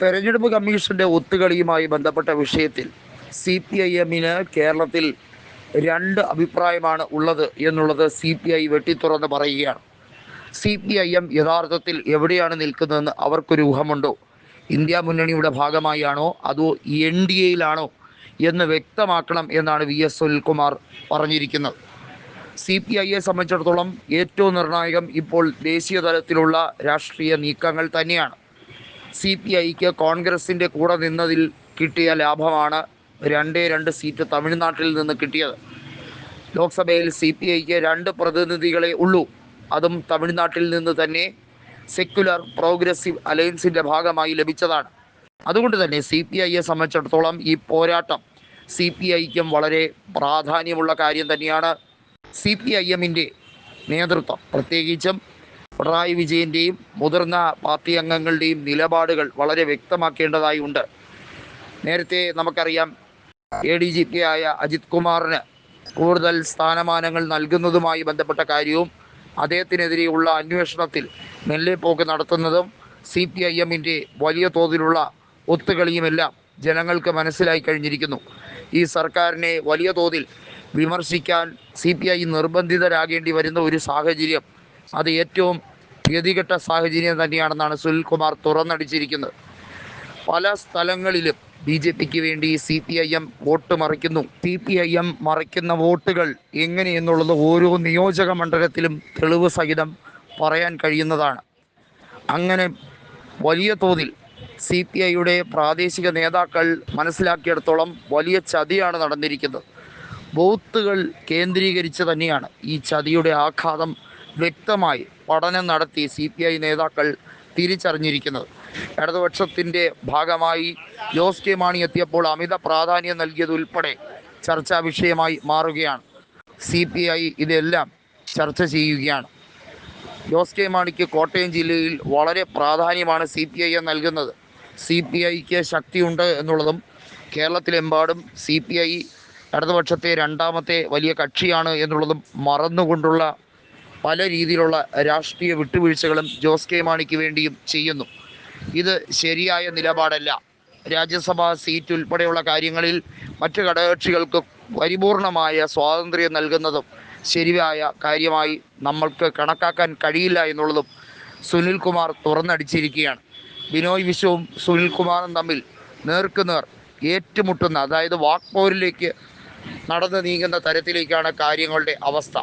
തെരഞ്ഞെടുപ്പ് കമ്മീഷന്റെ ഒത്തുകളിയുമായി ബന്ധപ്പെട്ട വിഷയത്തിൽ സി പി ഐ എമ്മിന് കേരളത്തിൽ രണ്ട് അഭിപ്രായമാണ് ഉള്ളത് എന്നുള്ളത് സി പി ഐ വെട്ടിത്തുറന്ന് പറയുകയാണ്. സി പി ഐ എം യഥാർത്ഥത്തിൽ എവിടെയാണ് നിൽക്കുന്നതെന്ന് അവർക്കൊരു ഊഹമുണ്ടോ? ഇന്ത്യ മുന്നണിയുടെ ഭാഗമായാണോ? അതോ എൻ ഡി എയിലാണോ? എന്ന് വ്യക്തമാക്കണം എന്നാണ് വി എസ് സുനിൽകുമാർ പറഞ്ഞിരിക്കുന്നത്. സി പി ഐയെ സംബന്ധിച്ചിടത്തോളം ഏറ്റവും നിർണായകം ഇപ്പോൾ ദേശീയ തലത്തിലുള്ള രാഷ്ട്രീയ നീക്കങ്ങൾ തന്നെയാണ്. സി പി ഐക്ക് കോൺഗ്രസിന്റെ കൂടെ നിന്നതിൽ കിട്ടിയ ലാഭമാണ് രണ്ടേ രണ്ട് സീറ്റ് തമിഴ്നാട്ടിൽ നിന്ന് കിട്ടിയത്. ലോക്സഭയിൽ സി പി ഐക്ക് രണ്ട് പ്രതിനിധികളെ ഉള്ളൂ. അതും തമിഴ്നാട്ടിൽ നിന്ന് തന്നെ സെക്യുലർ പ്രോഗ്രസീവ് അലയൻസിന്റെ ഭാഗമായി ലഭിച്ചതാണ്. അതുകൊണ്ട് തന്നെ സി പി ഐയെ സംബന്ധിച്ചിടത്തോളം ഈ പോരാട്ടം സി പി ഐക്കും വളരെ പ്രാധാന്യമുള്ള കാര്യം തന്നെയാണ്. സി പി ഐ എമ്മിന്റെ നേതൃത്വം. പ്രത്യേകിച്ചും പിണറായി വിജയന്റെയും മുതിർന്ന പാർട്ടി അംഗങ്ങളുടെയും നിലപാടുകൾ വളരെ വ്യക്തമാക്കേണ്ടതായി ഉണ്ട്. നേരത്തെ നമുക്കറിയാം എ ഡി ജി പി ആയ അജിത് കുമാറിന് കൂടുതൽ സ്ഥാനമാനങ്ങൾ നൽകുന്നതുമായി ബന്ധപ്പെട്ട കാര്യവും അദ്ദേഹത്തിനെതിരെയുള്ള അന്വേഷണത്തിൽ മെല്ലെ പോക്ക് നടത്തുന്നതും സി പി ഐ എമ്മിന്റെ വലിയ തോതിലുള്ള ഒത്തുകളിയുമെല്ലാം ജനങ്ങൾക്ക് മനസ്സിലായി കഴിഞ്ഞിരിക്കുന്നു. ഈ സർക്കാരിനെ വലിയ തോതിൽ വിമർശിക്കാൻ സി പി ഐ നിർബന്ധിതരാകേണ്ടി വരുന്ന ഒരു സാഹചര്യം അത് ഏറ്റവും ഗതികെട്ട സാഹചര്യം തന്നെയാണെന്നാണ് സുനിൽകുമാർ തുറന്നടിച്ചിരിക്കുന്നത്. പല സ്ഥലങ്ങളിലും ബി ജെ പിക്ക് വേണ്ടി C P I M vote മറിക്കുന്നു. C P I M മറിക്കുന്ന വോട്ടുകൾ എങ്ങനെയെന്നുള്ളത് ഓരോ നിയോജക മണ്ഡലത്തിലും തെളിവ് സഹിതം പറയാൻ കഴിയുന്നതാണ്. അങ്ങനെ വലിയ തോതിൽ സി പി ഐയുടെ പ്രാദേശിക നേതാക്കൾ മനസ്സിലാക്കിയിടത്തോളം വലിയ ചതിയാണ് നടന്നിരിക്കുന്നത്. ബൂത്തുകൾ കേന്ദ്രീകരിച്ച് തന്നെയാണ് ഈ ചതിയുടെ ആഘാതം വ്യക്തമായി പഠനം നടത്തി സി പി ഐ നേതാക്കൾ തിരിച്ചറിഞ്ഞിരിക്കുന്നത്. ഇടതുപക്ഷത്തിന്റെ ഭാഗമായി ജോസ് കെ മാണി എത്തിയപ്പോൾ അമിത പ്രാധാന്യം നൽകിയതുൾപ്പെടെ ചർച്ചാ വിഷയമായി മാറുകയാണ്. സി പി ഐ ഇതെല്ലാം ചർച്ച ചെയ്യുകയാണ്. ജോസ് കെ മാണിക്ക് കോട്ടയം ജില്ലയിൽ വളരെ പ്രാധാന്യമാണ് സി പി ഐ നൽകുന്നത്. സി പി ഐക്ക് ശക്തിയുണ്ട് എന്നുള്ളതും കേരളത്തിലെമ്പാടും സി പി ഐ ഇടതുപക്ഷത്തെ രണ്ടാമത്തെ വലിയ കക്ഷിയാണ് എന്നുള്ളതും മറന്നുകൊണ്ടുള്ള പല രീതിയിലുള്ള രാഷ്ട്രീയ വിട്ടുവീഴ്ചകളും ജോസ് കെ മാണിക്ക് വേണ്ടിയും ചെയ്യുന്നു. ഇത് ശരിയായ നിലപാടല്ല. രാജ്യസഭാ സീറ്റ് ഉൾപ്പെടെയുള്ള കാര്യങ്ങളിൽ മറ്റു ഘടകകക്ഷികൾക്ക് പരിപൂർണമായ സ്വാതന്ത്ര്യം നൽകുന്നതും ശരിയായ കാര്യമായി നമ്മൾക്ക് കണക്കാക്കാൻ കഴിയില്ല എന്നുള്ളതും സുനിൽകുമാർ തുറന്നടിച്ചിരിക്കുകയാണ്. ബിനോയ് വിശ്വവും സുനിൽകുമാറും തമ്മിൽ നേർക്കുനേർ ഏറ്റുമുട്ടുന്ന അതായത് വാക്പോരിലേക്ക് നടന്നു നീങ്ങുന്ന തരത്തിലേക്കാണ് കാര്യങ്ങളുടെ അവസ്ഥ.